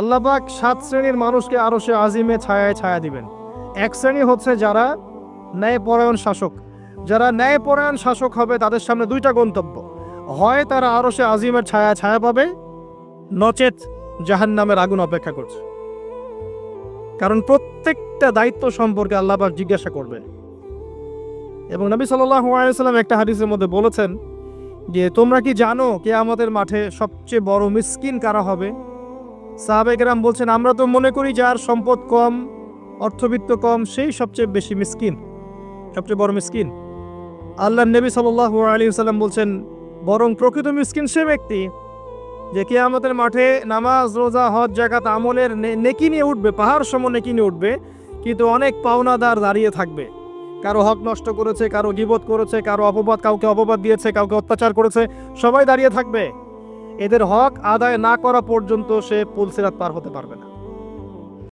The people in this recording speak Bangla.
আল্লাহবাক সাত শ্রেণির মানুষকে আরও সে আজিমে ছায়ায় ছায়া দিবেন। এক শ্রেণি হচ্ছে যারা ন্যায়পরায়ণ শাসক। যারা ন্যায়পরায়ণ শাসক হবে, তাদের সামনে দুইটা গন্তব্য। হয় তারা আরও সে আজিমের ছায়া ছায়া পাবে, নচেত জাহান নামের আগুন অপেক্ষা করছে। কারণ প্রত্যেকটা দায়িত্ব সম্পর্কে আল্লাহবাক জিজ্ঞাসা করবেন এবং নবী সাল্লাম একটা হাদিসের মধ্যে বলেছেন যে, তোমরা কি জানো কে আমাদের মাঠে সবচেয়ে বড় মিসকিন কারা হবে? সাহাবেকেরাম বলছেন, আমরা তো মনে করি যার সম্পদ কম, অর্থবিত্ত কম, সেই সবচেয়ে বেশি মিসকিন, সবচেয়ে বড় মিসকিন। আল্লাহ নবী সাল্লাহ আলী সাল্লাম বলছেন, বরং প্রকৃত মিসকিন সে ব্যক্তি যে কে আমাদের মাঠে নামাজ, রোজা, হজ জাকাত আমলের নেকি নিয়ে উঠবে, পাহাড় সম নেকি নিয়ে উঠবে, কিন্তু অনেক পাওনাদার দাঁড়িয়ে থাকবে। কারও হক নষ্ট করেছে, কারও গিবত করেছে, কারও অপবাদ, কাউকে অপবাদ দিয়েছে, কাউকে অত্যাচার করেছে, সবাই দাঁড়িয়ে থাকবে। এদের হক আদায় না করা পর্যন্ত সে পুলসিরাত পার হতে পারবে না।